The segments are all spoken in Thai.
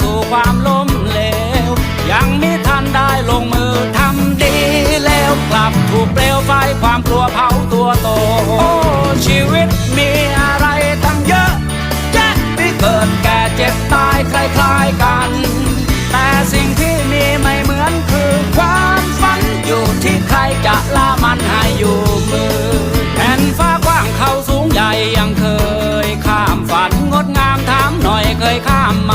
สู่ความล้มเหลว ยังมิทันได้ลงมือทำดีแล้วกลับถูกเปลวไฟความกลัวเผาตัวโต โอ้ชีวิตมีอะไรตั้งเยอะแยะที่เกิดแก่เจ็บตายคล้ายๆกัน แต่สิ่งที่มีไม่เหมือนคือความฝันอยู่ที่ใครจะละมันให้อยู่มือแผ่นฟ้ากว้างเขาสูงใหญ่ยังเคยข้ามฝันงดงามถามหน่อยเคยข้ามไหม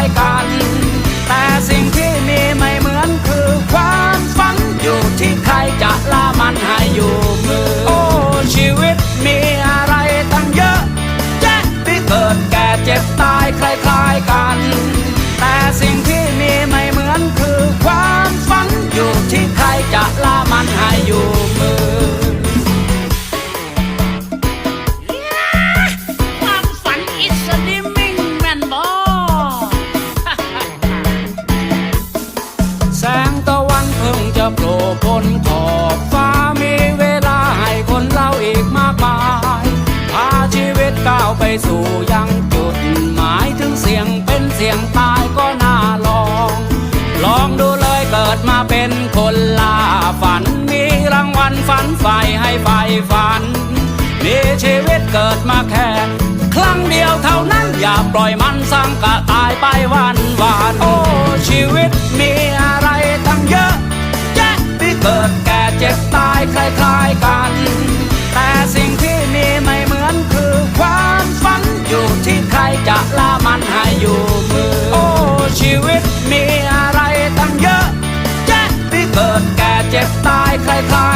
ย สู่ยังจุดหมายถึงเสียงเป็นเสียงตายก็น่าลอง ลองดูเลยเกิดมาเป็นคนล่าฝัน มีรางวัลฝันใฝ่ให้ใฝ่ฝัน มีชีวิตเกิดมาแค่ ครั้งเดียวเท่านั้นอย่าปล่อยมันสังกะตายไปวันวาน 别害怕。